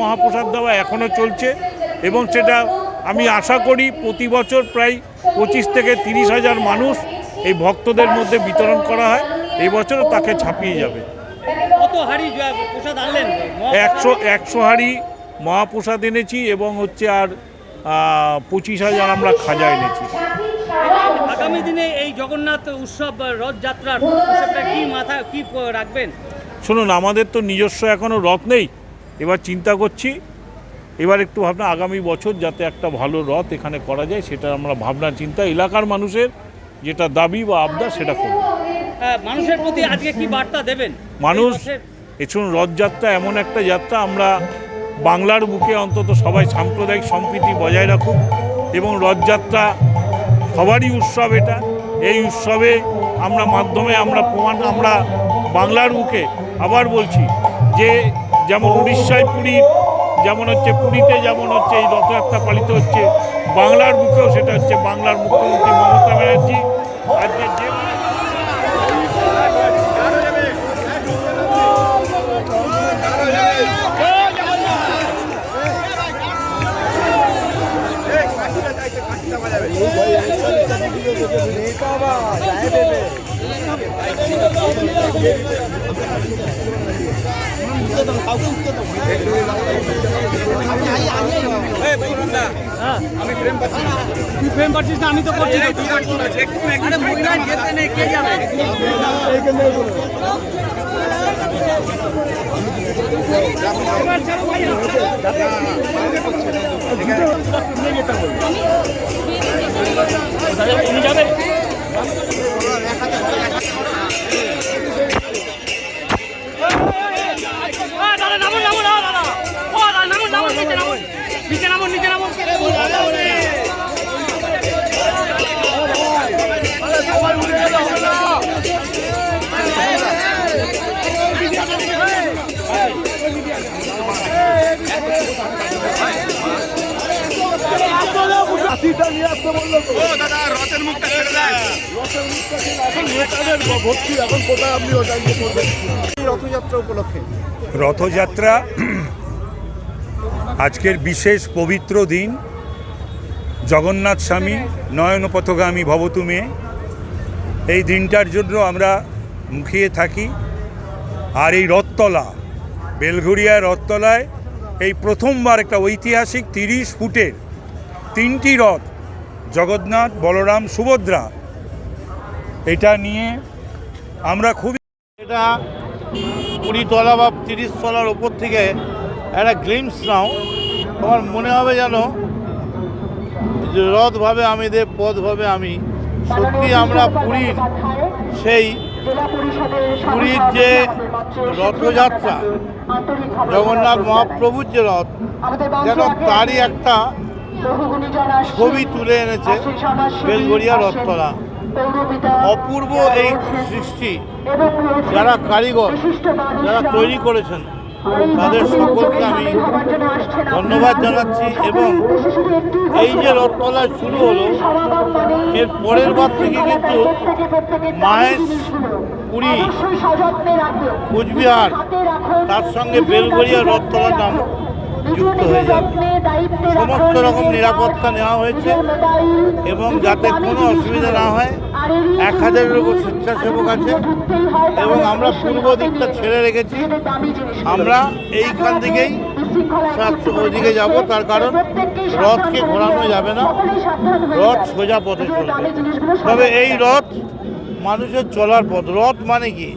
মহাপ্রসাদ দেওয়া এখনও চলছে এবং সেটা আমি আশা করি প্রতি বছর প্রায় পঁচিশ থেকে তিরিশ হাজার মানুষ এই ভক্তদের মধ্যে বিতরণ করা হয়। এই বছরও তাকে ছাপিয়ে যাবে। একশো একশো হাঁড়ি মহাপ্রসাদ এনেছি এবং হচ্ছে আর পঁচিশ হাজার আমরা খাজা এনেছি। আগামী দিনে এই জগন্নাথ উৎসব রথযাত্রার উৎসবটা কি মাথা কি রাখবেন? শুনুন আমাদের তো নিজস্ব এখনও রথ নেই। এবার চিন্তা করছি এবার একটু ভাবনা আগামী বছর যাতে একটা ভালো রথ এখানে করা যায় সেটা আমরা ভাবনা চিন্তা এলাকার মানুষের যেটা দাবি বা আবদার সেটা করব। মানুষের প্রতি আজকে কি বার্তা দেবেন? মানুষ এছুন রথযাত্রা এমন একটা যাত্রা আমরা বাংলার বুকে অন্তত সবাই সাম্প্রদায়িক সম্প্রীতি বজায় রাখুক এবং রথযাত্রা সবারই উৎসব এটা। এই উৎসবে আমরা মাধ্যমে আমরা প্রমাণ আমরা বাংলার বুকে আবার বলছি যে যেমন উড়িষ্যায় পুরীর যেমন হচ্ছে পুরীতে যেমন হচ্ছে এই রথযাত্রা পালিত হচ্ছে, বাংলার বুকেও সেটা হচ্ছে বাংলার মুখ্যমন্ত্রী মমতা ব্যানার্জি। আজকে যে তুই ফ্রেম পাচ্ছিস না আমি তো করছি কে যাবে নামুন ganamos এটা নিয়ে আসতে বলল তো। রথের মুখটা ছিল, এখন নেতাদের ভর্তি এখন কোথায় আপনি ওটা করবেন রথযাত্রা উপলক্ষে। রথযাত্রা আজকের বিশেষ পবিত্র দিন। জগন্নাথ স্বামী নয়নপথগামী ভবতুমে এই দিনটার জন্য আমরা মুখিয়ে থাকি। আর এই রথতলা বেলঘরিয়া রথতলায় এই প্রথমবার একটা ঐতিহাসিক তিরিশ ফুটের তিনটি রথ, জগন্নাথ, বলরাম, সুভদ্রা। এটা নিয়ে আমরা খুবই এটা কুড়ি তলা বা তিরিশ তলার ওপর থেকে একটা গ্লিমস নাও। তোমার মনে হবে যেন রথভাবে আমি দে পথভাবে আমি, সত্যি আমরা পুরীর সেই পুরীর যে রথযাত্রা, জগন্নাথ মহাপ্রভুর যে রথ, যেন তারই একটা ছবি তুলে এনেছে বেলগড়িয়া রথতলা। অপূর্ব এই সৃষ্টি। যারা কারিগর যারা তৈরি করেছেন তাদের সকলকে আমি ধন্যবাদ জানাচ্ছি এবং এই যে রথতলা শুরু হলো এর পরের বার থেকে কিন্তু মাহেশ পুরী কোচবিহার তার সঙ্গে বেলগড়িয়া রথতলার নাম। যুক্ত হয়ে যাবে। সমস্ত রকম নিরাপত্তা নেওয়া হয়েছে এবং যাতে কোনো অসুবিধা না হয় এক হাজারের উপর স্বেচ্ছাসেবক আছে এবং আমরা পূর্ব দিকটা ছেড়ে রেখেছি। আমরা এইখান থেকেই সাতশো ওইদিকে যাব তার কারণ রথকে ঘোরানো যাবে না। রথ সোজা পথে চলবে। তবে এই রথ মানুষের চলার পথ। রথ মানে কি?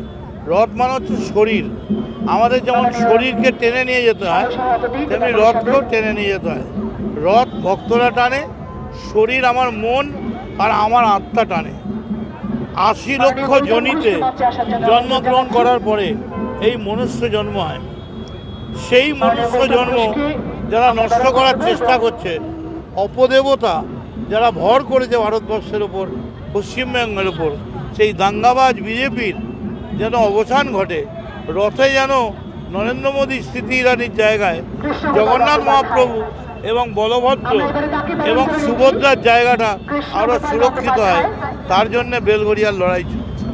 রথ মানে হচ্ছে শরীর। আমাদের যেমন শরীরকে টেনে নিয়ে যেতে হয়, তেমনি রথকেও টেনে নিয়ে যেতে হয়। রথ ভক্তরা টানে, শরীর আমার মন আর আমার আত্মা টানে। আশি লক্ষ জনিতে জন্মগ্রহণ করার পরে এই মনুষ্য জন্ম হয়। সেই মনুষ্য জন্ম যারা নষ্ট করার চেষ্টা করছে, অপদেবতা যারা ভর করেছে ভারতবর্ষের ওপর পশ্চিমবঙ্গের ওপর সেই দাঙ্গাবাজ বিজেপির যেন অবসান ঘটে। রথে যেন নরেন্দ্র মোদী স্মৃতি ইরানির জায়গায় জগন্নাথ মহাপ্রভু এবং বলভদ্র এবং সুভদ্রার জায়গাটা আরও সুরক্ষিত হয়, তার জন্য বেলগড়িয়ার লড়াই চলছে।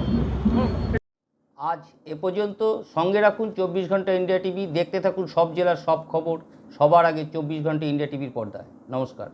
আজ এ পর্যন্ত সঙ্গে রাখুন চব্বিশ ঘণ্টা ইন্ডিয়া টিভি, দেখতে থাকুন সব জেলার সব খবর, সবার আগে চব্বিশ ঘণ্টা ইন্ডিয়া টিভির পর্দায়। নমস্কার।